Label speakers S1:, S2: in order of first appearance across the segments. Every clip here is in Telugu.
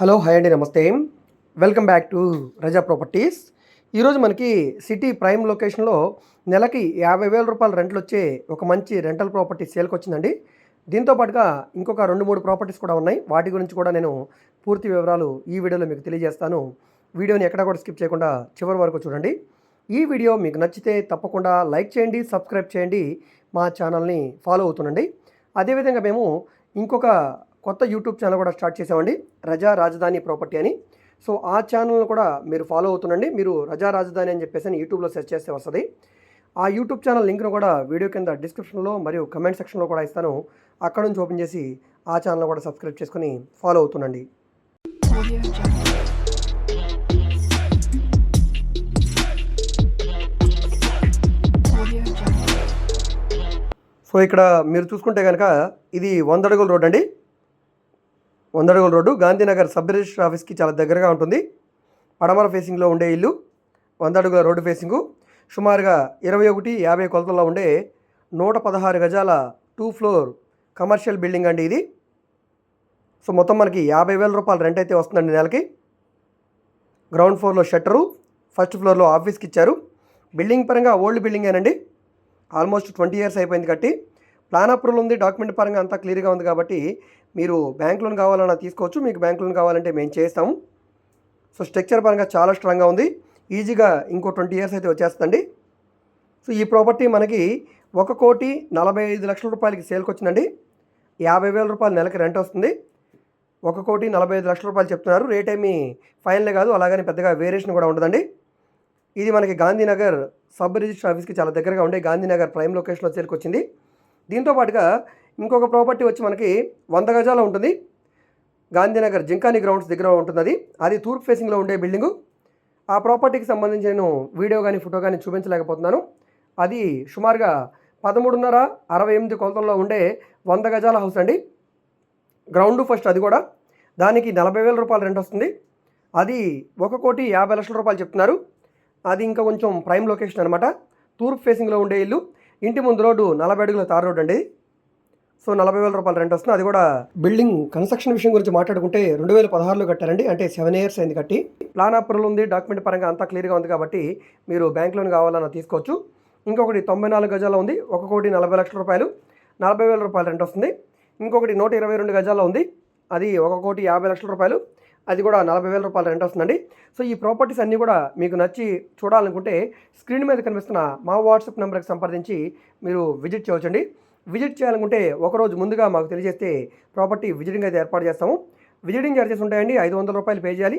S1: హలో హాయ్ అండి నమస్తే. Welcome back to Raza properties. ఈరోజు మనకి సిటీ ప్రైమ్ లొకేషన్లో నెలకి యాభై వేల రూపాయల రెంట్లు వచ్చే ఒక మంచి రెంటల్ ప్రాపర్టీ సేల్కి వచ్చిందండి. దీంతో పాటుగా ఇంకొక రెండు మూడు ప్రాపర్టీస్ కూడా ఉన్నాయి. వాటి గురించి కూడా నేను పూర్తి వివరాలు ఈ వీడియోలో మీకు తెలియజేస్తాను. వీడియోని ఎక్కడ కూడా స్కిప్ చేయకుండా చివరి వరకు చూడండి. ఈ వీడియో మీకు నచ్చితే తప్పకుండా లైక్ చేయండి సబ్స్క్రైబ్ చేయండి. మా ఛానల్ని ఫాలో అవుతుండండి. అదేవిధంగా మేము ఇంకొక కొత్త యూట్యూబ్ ఛానల్ కూడా స్టార్ట్ చేసామండి రజా రాజధాని ప్రాపర్టీ అని. సో ఆ ఛానల్ను కూడా మీరు ఫాలో అవుతుండండి. మీరు రజా రాజధాని అని చెప్పేసి అని యూట్యూబ్లో సెర్చ్ చేస్తే వస్తుంది. ఆ యూట్యూబ్ ఛానల్ లింక్ను కూడా వీడియో కింద డిస్క్రిప్షన్లో మరియు కమెంట్ సెక్షన్లో కూడా ఇస్తాను. అక్కడ నుంచి ఓపెన్ చేసి ఆ ఛానల్ కూడా సబ్స్క్రైబ్ చేసుకుని ఫాలో అవుతుండండి. సో ఇక్కడ మీరు చూసుకుంటే కనుక ఇది వంద అడుగుల రోడ్ అండి. వంద అడుగుల రోడ్డు గాంధీనగర్ సబ్ రిజిస్టర్ ఆఫీస్కి చాలా దగ్గరగా ఉంటుంది. పడమర ఫేసింగ్లో ఉండే ఇల్లు వంద అడుగుల రోడ్డు ఫేసింగు. సుమారుగా ఇరవై ఒకటి యాభై కొలతల్లో ఉండే నూట పదహారు గజాల టూ ఫ్లోర్ కమర్షియల్ బిల్డింగ్ అండి ఇది. సో మొత్తం మనకి యాభై వేల రూపాయలు రెంట్ అయితే వస్తుందండి నెలకి. గ్రౌండ్ ఫ్లోర్లో షట్టరు ఫస్ట్ ఫ్లోర్లో ఆఫీస్కి ఇచ్చారు. బిల్డింగ్ పరంగా ఓల్డ్ బిల్డింగేనండి. ఆల్మోస్ట్ ట్వంటీ ఇయర్స్ అయిపోయింది కట్టి. ప్లాన్ అప్రూవల్ ఉంది డాక్యుమెంట్ పరంగా అంతా క్లియర్గా ఉంది కాబట్టి మీరు బ్యాంక్ లోన్ కావాలన్నా తీసుకోవచ్చు మీకు బ్యాంక్ లోన్ కావాలంటే మేము చేస్తాము. సో స్ట్రక్చర్ పరంగా చాలా స్ట్రాంగ్గా ఉంది. ఈజీగా ఇంకో ట్వంటీ ఇయర్స్ అయితే వచ్చేస్తుందండి. సో ఈ ప్రాపర్టీ మనకి ఒక కోటి నలభై ఐదు లక్షల రూపాయలకి సేల్కి వచ్చిందండి. యాభై వేల రూపాయలు నెలకి రెంట్ వస్తుంది. ఒక కోటి నలభై ఐదు లక్షల రూపాయలు చెప్తున్నారు. రేట్ ఏమీ ఫైనల్ కాదు అలాగని పెద్దగా వేరియేషన్ కూడా ఉండదండి. ఇది మనకి గాంధీనగర్ సబ్ రిజిస్టర్ ఆఫీస్కి చాలా దగ్గరగా ఉండే గాంధీనగర్ ప్రైమ్ లొకేషన్లో చేరుకొచ్చింది దీంతో పాటుగా ఇంకొక ప్రాపర్టీ వచ్చి మనకి వంద గజాల ఉంటుంది. గాంధీనగర్ జింకాని గ్రౌండ్స్ దగ్గర ఉంటుంది అది అది తూర్పు ఫేసింగ్లో ఉండే బిల్డింగు. ఆ ప్రాపర్టీకి సంబంధించి నేను వీడియో కానీ ఫోటో కానీ చూపించలేకపోతున్నాను. అది సుమారుగా పదమూడున్నర అరవై ఎనిమిది కొలతల్లో ఉండే వంద గజాల హౌస్ అండి. గ్రౌండ్ ఫస్ట్ అది కూడా. దానికి నలభై వేల రూపాయలు రెంట్ వస్తుంది. అది ఒక కోటి యాభై లక్షల రూపాయలు చెప్తున్నారు. అది ఇంకా కొంచెం ప్రైమ్ లొకేషన్ అనమాట తూర్పు ఫేసింగ్లో ఉండే ఇల్లు. ఇంటి ముందు రోడ్డు నలభై అడుగుల తార్ రోడ్ అండి. సో నలభై వేల రూపాయలు రెంట్ వస్తుంది. అది కూడా బిల్డింగ్ కన్స్ట్రక్షన్ విషయం గురించి మాట్లాడుకుంటే రెండు వేల పదహారులో కట్టారండి. అంటే సెవెన్ ఇయర్స్ అయింది కట్టి. ప్లాన్ అప్రూవల్ ఉంది. డాక్యుమెంట్ పరంగా అంతా క్లియర్గా ఉంది కాబట్టి మీరు బ్యాంక్ లోన్ కావాలన్నా తీసుకోవచ్చు. ఇంకొకటి తొంభై నాలుగు గజాల ఉంది. ఒక కోటి నలభై లక్షల రూపాయలు. నలభై వేల రూపాయలు రెంట్ వస్తుంది. ఇంకొకటి నూట ఇరవై రెండు గజాల ఉంది. అది ఒక కోటి యాభై లక్షల రూపాయలు. అది కూడా నలభై వేల రూపాయలు రెంట్ వస్తుందండి. సో ఈ ప్రాపర్టీస్ అన్నీ కూడా మీకు నచ్చి చూడాలనుకుంటే స్క్రీన్ మీద కనిపిస్తున్న మా వాట్సాప్ నెంబర్కి సంప్రదించి మీరు విజిట్ చేయవచ్చండి. విజిట్ చేయాలనుకుంటే ఒకరోజు ముందుగా మాకు తెలియజేస్తే ప్రాపర్టీ విజిటింగ్ అయితే ఏర్పాటు చేస్తాము. విజిటింగ్ చార్జెస్ ఉంటాయండి ఐదు వందల రూపాయలు పే చేయాలి.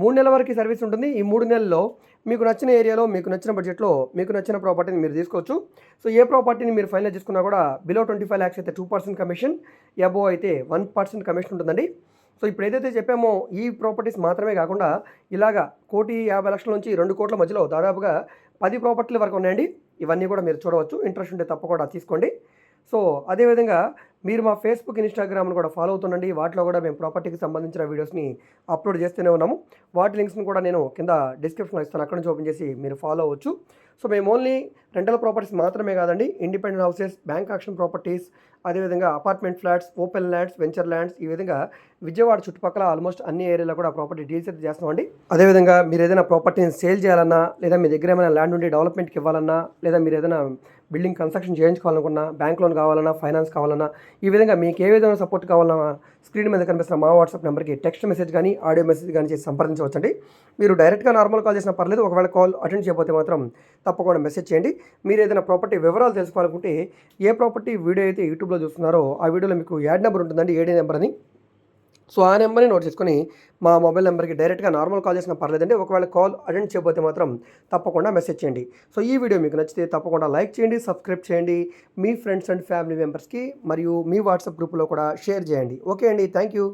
S1: మూడు నెలల వరకు సర్వీస్ ఉంటుంది. ఈ మూడు నెలల్లో మీకు నచ్చిన ఏరియాలో మీకు నచ్చిన బడ్జెట్లో మీకు నచ్చిన ప్రాపర్టీని మీరు తీసుకోవచ్చు. సో ఏ ప్రాపర్టీని మీరు ఫైనల్ చేసుకున్నా కూడా బిలో ట్వంటీ ఫైవ్ ల్యాక్స్ అయితే టూ పర్సెంట్ కమిషన్ ఎబో అయితే వన్ పర్సెంట్ కమిషన్ ఉంటుందండి. సో ఇప్పుడు ఏదైతే చెప్పామో ఈ ప్రాపర్టీస్ మాత్రమే కాకుండా ఇలాగా కోటి యాభై లక్షల నుంచి రెండు కోట్ల మధ్యలో దాదాపుగా పది ప్రాపర్టీల వరకు ఉన్నాయండి. ఇవన్నీ కూడా మీరు చూడవచ్చు. ఇంట్రెస్ట్ ఉంటే తప్పకుండా తీసుకోండి. సో అదేవిధంగా మీరు మా ఫేస్బుక్ ఇన్స్టాగ్రామ్ను కూడా ఫాలో అవుతుండండి. వాటిలో కూడా మేము ప్రాపర్టీకి సంబంధించిన వీడియోస్ని అప్లోడ్ చేస్తూనే ఉన్నాము. వాటి లింక్స్ని కూడా నేను కింద డిస్క్రిప్షన్లో ఇస్తాను. అక్కడ నుంచి ఓపెన్ చేసి మీరు ఫాలో అవ్వచ్చు. సో మేము ఓన్లీ రెంటల్ ప్రాపర్టీస్ మాత్రమే కాదండి independent houses bank auction properties అదేవిధంగా apartment flats open lands venture lands ఈ విధంగా విజయవాడ చుట్టుపక్కల ఆల్మోస్ట్ అన్ని ఏరియాలో కూడా ప్రాపర్టీ డీల్స్ అయితే చేస్తామండి. అదేవిధంగా మీరు ఏదైనా ప్రాపర్టీని సేల్ చేయాలన్నా లేదా మీ దగ్గర ఏమైనా ల్యాండ్ ఉండి డెవలప్మెంట్కి ఇవ్వాలన్నా లేదా మీరు ఏదైనా బిల్డింగ్ కన్స్ట్రక్షన్ చేయించుకోవాలనుకున్నా బ్యాంక్ లోన్ కావాలన్నా ఫైనాన్స్ కావాలన్నా ఈ విధంగా మీకు ఏ విధమైన సపోర్ట్ కావాలన్నా స్క్రీన్ మీద కనిపిస్తున్న మా వాట్సాప్ నెంబర్కి టెక్స్ట్ మెసేజ్ కానీ ఆడియో మెసేజ్ కానీ చేసి సంప్రదించవచ్చండి. మీరు డైరెక్ట్గా నార్మల్ కాల్ చేసినా పర్లేదు ఒకవేళ కాల్ అటెండ్ చేయబోతే మాత్రం తప్పకుండా మెసేజ్ చేయండి. మీరు ఏదైనా ప్రాపర్టీ వివరాలు తెలుసుకోవాలనుకుంటే ఏ ప్రాపర్టీ వీడియో అయితే యూట్యూబ్లో చూస్తున్నారో ఆ వీడియోలో మీకు యాడ్ నెంబర్ ఉంటుందండి ఏడీ నెంబర్ అని. సో ఆ నెంబర్ని నోట్ చేసుకొని మా మొబైల్ నెంబర్కి డైరెక్ట్గా నార్మల్ కాల్ చేసినా పర్లేదండి. ఒకవేళ కాల్ అటెండ్ చేయకపోతే మాత్రం తప్పకుండా మెసేజ్ చేయండి. సో ఈ వీడియో మీకు నచ్చితే తప్పకుండా లైక్ చేయండి సబ్స్క్రైబ్ చేయండి. మీ ఫ్రెండ్స్ అండ్ ఫ్యామిలీ మెంబర్స్కి మరియు మీ వాట్సాప్ గ్రూప్లో కూడా షేర్ చేయండి. ఓకే అండి. Thank you.